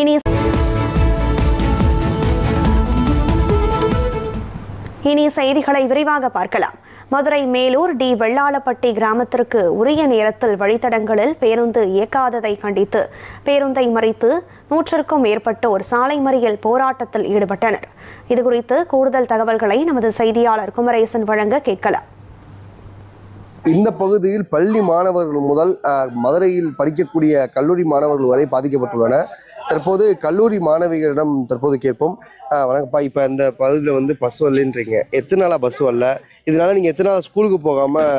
இனி இனி செய்திகளை விரிவாக பார்க்கலாம். மதுரை மேலூர் டி வெள்ளாளப்பட்டி கிராமத்திற்கு உரிய நேரத்தில் வழித்தடங்களில் பேருந்து இயக்காததை கண்டித்து பேருந்தை மறித்து நூற்றுக்கும் மேற்பட்டோர் சாலை மறியல் போராட்டத்தில் ஈடுபட்டனர். இதுகுறித்து கூடுதல் தகவல்களை நமது செய்தியாளர் குமரேசன் வழங்க கேட்கலாம். இந்த பகுதியில் பள்ளி மாணவர்கள் முதல் மதுரையில் படிக்கக்கூடிய கல்லூரி மாணவர்கள் வரை பாதிக்கப்பட்டுள்ளன தற்போது கல்லூரி மாணவிகளிடம் தற்போது கேட்போம். வணக்கம்ப்பா. இப்போ இந்த பகுதியில் வந்து பஸ் வரலன்றீங்க. எத்தனை நாளாக பஸ் வரல? இதனால நீங்கள் எத்தனை நாள் ஸ்கூலுக்கு போகாமல்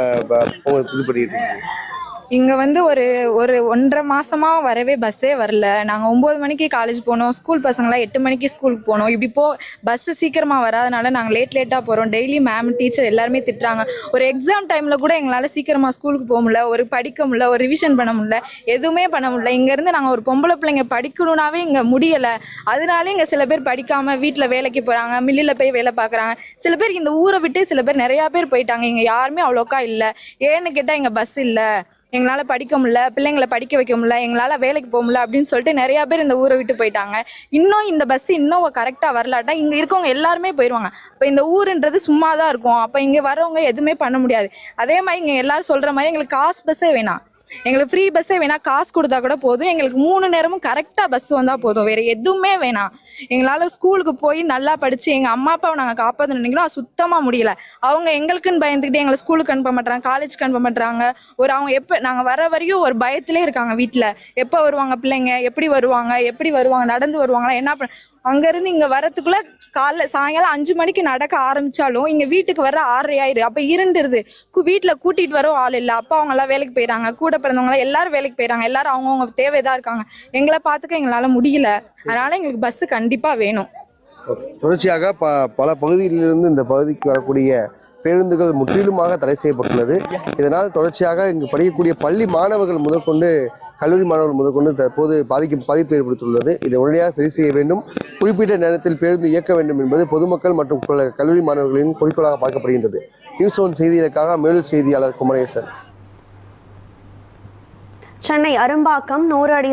உங்களுக்கு இது பண்ணிட்டு இருக்கீங்க? இங்க வந்து ஒரு ஒரு ஒன்றரை மாசமா வரவே பஸ்ஸே வரல. நாங்க ஒன்பது மணிக்கு காலேஜ் போனோம். ஸ்கூல் பசங்களாம் எட்டு மணிக்கு ஸ்கூலுக்கு போனோம். இப்படி போ பஸ் சீக்கிரமா வராதனால நாங்க லேட் லேட்டா போறோம். டெய்லி மேம் டீச்சர் எல்லாருமே திட்டுறாங்க. ஒரு எக்ஸாம் டைம்ல கூட எங்களால சீக்கிரமா ஸ்கூலுக்கு போக முடியல. ஒரு படிக்க முடியல. ஒரு ரிவிஷன் பண்ண முடியல. எதுவுமே பண்ண முடியல. இங்க இருந்து நாங்க ஒரு பொம்பளை பிள்ளைங்க படிக்கணும்னாவே இங்க முடியல. அதனால இங்க சில பேர் படிக்காம வீட்டில் வேலைக்கு போறாங்க. மில்லில் போய் வேலை பார்க்குறாங்க சில பேர் இந்த ஊரை விட்டு சில பேர் நிறைய பேர் போயிட்டாங்க. இங்க யாருமே அவ்வளோக்கா இல்ல. ஏன்னு கேட்டா இங்க பஸ் இல்லை. எங்களால் படிக்க முடியல பிள்ளைங்களை படிக்க வைக்க முடியல எங்களால் வேலைக்கு போக முடியல அப்படின்னு சொல்லிட்டு நிறைய பேர் இந்த ஊரை விட்டு போயிட்டாங்க. இன்னும் இந்த பஸ் இன்னும் கரெக்டாக வரலாட்டா இங்கே இருக்கவங்க எல்லாருமே போயிடுவாங்க இப்போ இந்த ஊருன்றது சும்மா தான் இருக்கும். அப்போ இங்கே வரவங்க எதுவுமே பண்ண முடியாது. அதே மாதிரி இங்கே எல்லாரும் சொல்கிற மாதிரி எங்களுக்கு காசு பஸ்ஸே வேணாம். எங்களுக்கு ஃப்ரீ பஸ்ஸே வேணாம் காசு கொடுத்தா கூட போதும். எங்களுக்கு மூணு நேரமும் கரெக்டாக பஸ் வந்தால் போதும். வேற எதுவுமே வேணாம். எங்களால் ஸ்கூலுக்கு போய் நல்லா படித்து எங்கள் அம்மா அப்பாவை நாங்கள் காப்பாற்ற நினைக்கிறோம். அது சுத்தமாக முடியல. அவங்க எங்களுக்குன்னு பயந்துக்கிட்டு எங்களை ஸ்கூலுக்கு அனுப்ப மாட்டாங்க காலேஜ்க்கு அனுப்ப மாட்றாங்க. ஒரு அவங்க எப்போ நாங்கள் வர வரையும் ஒரு பயத்திலே இருக்காங்க வீட்டில் எப்போ வருவாங்க பிள்ளைங்க? எப்படி வருவாங்க? எப்படி வருவாங்க? நடந்து வருவாங்களா? என்ன பண்ண அங்கேருந்து இங்கே வரத்துக்குள்ளே காலைல சாயங்காலம் அஞ்சு மணிக்கு நடக்க ஆரம்பிச்சாலும் இங்கே வீட்டுக்கு வர ஆறரை ஆயிரு அப்போ இருண்டுருது. வீட்டில் கூட்டிகிட்டு வரவும் ஆள் இல்லை. அப்பா அவங்கெல்லாம் வேலைக்கு போயிடறாங்க கூட பிறந்தவங்க எல்லாரும் வேலைக்கு போயிறாங்க. எல்லாரும் அவங்கவுங்க தேவைதான் இருக்காங்க. எங்களை பார்த்துக்க எங்களால் முடியல. அதனால எங்களுக்கு பஸ் கண்டிப்பாக வேணும். தொடர்ச்சியாக ப பல பகுதியிலிருந்து இந்த பகுதிக்கு வரக்கூடிய பேருந்துகள் முற்றிலுமாக தடை செய்யப்பட்டுள்ளது. இதனால் தொடர்ச்சியாக இங்கு படிக்கக்கூடிய பள்ளி மாணவர்கள் முதற்கொண்டு கல்லூரி மாணவர்கள் முதற்கொண்டு தற்போது பாதிக்கும் பாதிப்பு ஏற்படுத்தியுள்ளது. இதை உடனடியாக சரி செய்ய வேண்டும். குறிப்பிட்ட நேரத்தில் பேருந்து இயக்க வேண்டும் என்பது பொதுமக்கள் மற்றும் கல்லூரி மாணவர்களின் குறிக்கோளாக பார்க்கப்படுகின்றது. நியூஸ் ஒன் செய்திகளுக்காக மேலூர் செய்தியாளர் குமரேசன். சென்னை அரும்பாக்கம் நூறு அடி